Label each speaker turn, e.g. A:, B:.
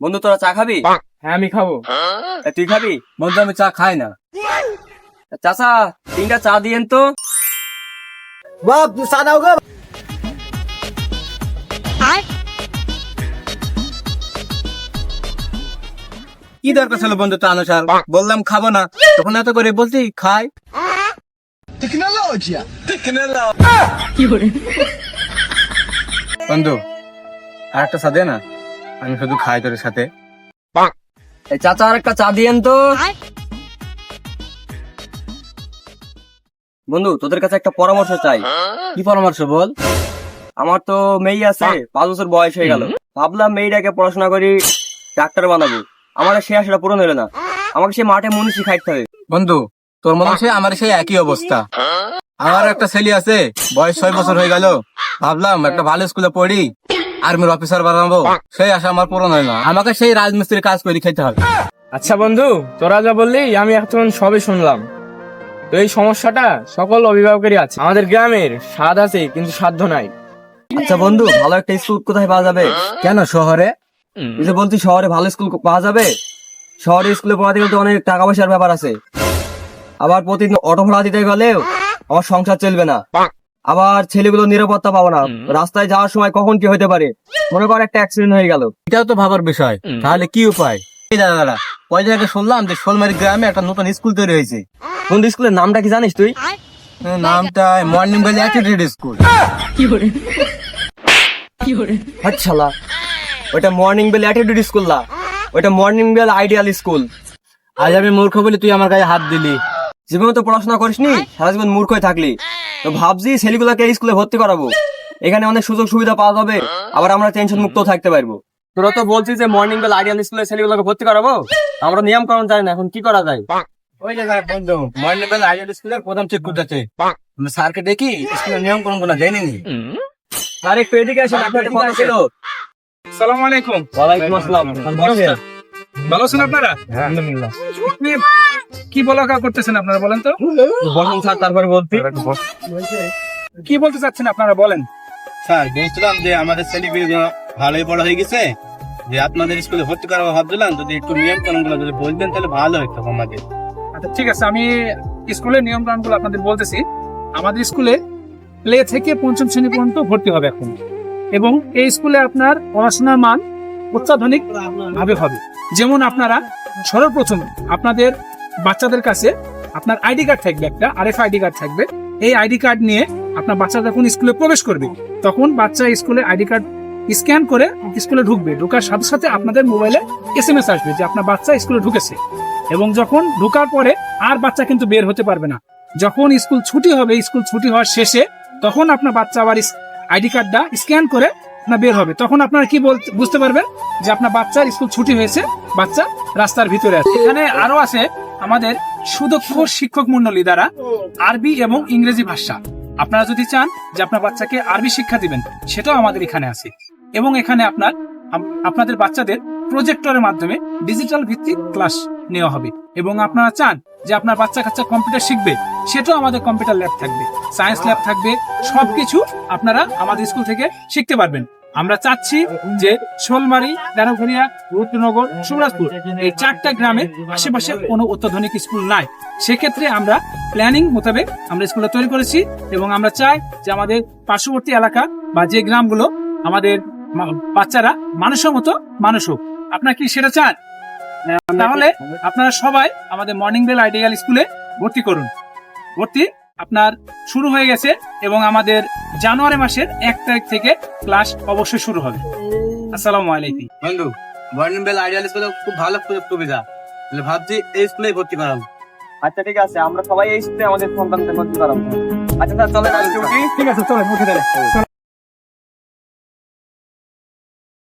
A: বন্ধু তোরা চা খাবি?
B: হ্যাঁ আমি খাব।
A: তুই খাবি?
B: বন্ধু আমি চা খাই না।
A: চাচা তিনটা চা দিয়েন তো।
C: বাপ চা দাও গো।
B: কি দরকার ছিল বন্ধু তো আনুসার বললাম খাব না। তখন এত করে বলছি খাই। বন্ধু আর একটা সাথে না। আমি শুধু খাই তোর সাথে।
A: এই চাচা আর একটা চা দিয়েন তো। বন্ধু তোদের কাছে একটা পরামর্শ চাই।
B: কি পরামর্শ বল?
A: আমার তো মেয়ে আছে পাঁচ বছর বয়স হয়ে গেল। ভাবলাম মেয়েটাকে পড়াশোনা করি ডাক্তার বানাবো। আমার সে আশাটা পূরণ হলো না। আমাকে সে মাঠে মনীষী খাইতে হবে।
B: বন্ধু তোর মনে হয় আমার সেই একই অবস্থা? আমার একটা ছেলে আছে বয়স ছয় বছর হয়ে গেল। ভাবলাম একটা ভালো স্কুলে পড়ি আর্মির অফিসার বানাবো। সেই আশা আমার পূরণ হয় না। আমাকে সেই রাজমিস্ত্রির কাজ করে খেতে হবে।
D: আচ্ছা বন্ধু তোরা যা বললি আমি এখন সবই শুনলাম। তো এই সমস্যাটা সকল অভিভাবকেরই আছে। আমাদের গ্রামের স্বাদ আছে কিন্তু সাধ্য নাই।
A: আচ্ছা বন্ধু ভালো একটা স্কুল কোথায় পাওয়া যাবে?
B: কেন শহরে?
A: তুই যে বলছি শহরে ভালো স্কুল পাওয়া যাবে? শহরে স্কুলে পড়াতে গেলে তো অনেক টাকা পয়সার ব্যাপার আছে। আবার প্রতিদিন অটো ভাড়া দিতে গেলেও আমার সংসার চলবে না। আবার ছেলেগুলো নিরাপত্তা পাবো না। রাস্তায় যাওয়ার সময় কখন কি হতে পারে? মনে কর একটা অ্যাক্সিডেন্ট হয়ে গেল।
B: এটাও তো ভাবার বিষয়। তাহলে কি উপায়? এই দাদা দাদা আগে শুনলাম যে শোলমারি গ্রামে একটা নতুন স্কুল তৈরি হয়েছে।
A: কোন স্কুলের নামটা কি জানিস তুই?
B: নামটা মর্নিং ভ্যালি অ্যাটিটিউড স্কুল
A: হাটশালা ওটা মর্নিং বেল অ্যাটিটিউড স্কুল না। ওটা মর্নিং বেল আইডিয়াল স্কুল
B: আজ আমি মূর্খ বলি তুই আমার গায়ে হাত দিলি।
A: জীবনে তো পড়াশোনা করিসনি সারা জীবন মূর্খ হয়ে থাকলি। তো ভাবছি ছেলেগুলোকে এই স্কুলে ভর্তি করাবো। এখানে অনেক সুযোগ সুবিধা পাওয়া যাবে আবার আমরা টেনশন মুক্ত থাকতে পারব। তোরা তো বলছিস যে মর্নিং বেল আইডিয়াল স্কুলে ছেলেগুলোকে ভর্তি করাবো? আমরা নিয়ম কারণ জানি না এখন কি করা যায়?
B: ওই যে স্যার বন্ধু মর্নিং বেল আইডিয়াল স্কুলের প্রথম চেক করতেছে আমি স্যারকে দেখি স্কুলের নিয়ম কোন কোন জেনে নি
A: আর একটু এদিকে আসেন আপনার কথা ছিল।
D: সালাম আলাইকুম।
A: ওয়ালাইকুম আসসালাম।
D: ভালো আছেন? আপনারা? আপনি কি বলা করতেছেন আপনারা বলেন তো?
A: বসুন স্যার তারপরে বলছি।
D: কি বলতে চাচ্ছেন আপনারা বলেন?
B: স্যার বলছিলাম যে আমাদের ছেলেগুলো ভালোই বড় হয়ে গেছে যে আপনাদের স্কুলে ভর্তি করাবো ভাবছিলাম যদি একটু নিয়ম কানুনগুলো যদি বলতেন তাহলে ভালো হতো আমাদের।
D: আচ্ছা ঠিক আছে আমি স্কুলের নিয়ম কানুনগুলো আপনাদের বলতেছি। আমাদের স্কুলে প্লে থেকে পঞ্চম শ্রেণি পর্যন্ত ভর্তি হবে এখন। এবং এই স্কুলে আপনার পড়াশোনার মান অত্যাধুনিক ভাবে হবে। যেমন আপনারা সর্বপ্রথম আপনাদের বাচ্চাদের কাছে আপনার আইডি কার্ড থাকবে, একটা আরএফ আইডি কার্ড থাকবে। এই আইডি কার্ড নিয়ে আপনার বাচ্চা যখন স্কুলে প্রবেশ করবে, তখন বাচ্চা স্কুলে আইডি কার্ড স্ক্যান করে স্কুলে ঢুকবে। ঢোকার সাথে সাথে আপনাদের মোবাইলে এস এম এস আসবে যে আপনার বাচ্চা স্কুলে ঢুকেছে। এবং যখন ঢোকার পরে আর বাচ্চা কিন্তু বের হতে পারবে না। যখন স্কুল ছুটি হবে, স্কুল ছুটি হওয়ার শেষে তখন আপনার বাচ্চা আবার আইডি কার্ডটা স্ক্যান করে না বের হবে। তখন আপনারা কি বুঝতে পারবেন যে আপনার বাচ্চার স্কুল ছুটি হয়েছে, বাচ্চা রাস্তার ভিতরে আছে। এখানে আরও আছে আমাদের সুদক্ষ শিক্ষক মন্ডলী দ্বারা আরবি এবং ইংরেজি ভাষা। আপনারা যদি চান যে আপনার বাচ্চাকে আরবি শিক্ষা দিবেন, সেটাও আমাদের এখানে আছে। এবং এখানে আপনার আপ- আপনাদের বাচ্চাদের প্রজেক্টরের মাধ্যমে ডিজিটাল ভিত্তিক ক্লাস নেওয়া হবে। এবং আপনারা চান যে আপনার বাচ্চা কাচ্চা কম্পিউটার শিখবে, সেটাও আমাদের কম্পিউটার ল্যাব থাকবে। সায়েন্স ল্যাব থাকবে, সবকিছু আপনারা আমাদের স্কুল থেকে শিখতে পারবেন। আমরা চাচ্ছি যে শোলমারি দানভরিয়া রুদ্রনগর সুরাজপুর এই চারটা গ্রামের আশেপাশে কোনো অত্যাধুনিক স্কুল নাই। সেক্ষেত্রে আমরা প্ল্যানিং মোতাবেক আমরা স্কুলটা তৈরি করেছি এবং আমরা চাই যে আমাদের পার্শ্ববর্তী এলাকা বা যে গ্রামগুলো আমাদের বাচ্চারা মানুষের মতো মানুষ হোক। আপনারা কি সেটা চান? তাহলে আপনারা সবাই আমাদের মর্নিং বেল আইডিয়াল স্কুলে ভর্তি করুন। ভর্তি আপনার শুরু হয়ে গেছে এবং আমাদের জানুয়ারি মাসের এক তারিখ থেকে ক্লাস অবশ্যই শুরু হবে। আসসালামু আলাইকুম।
B: বন্ধু মর্নিং বেল আইডিয়াল স্কুলে খুব ভালো সুযোগ সুবিধা। তাহলে ভাবছি এই স্কুলে ভর্তি করাবো।
A: আচ্ছা ঠিক আছে আমরা সবাই এই স্কুলে আমাদের সন্তানদের ভর্তি করাবো। আচ্ছা স্যার চলেন আজকে উঠি
D: ঠিক আছে চলেন উঠে দেন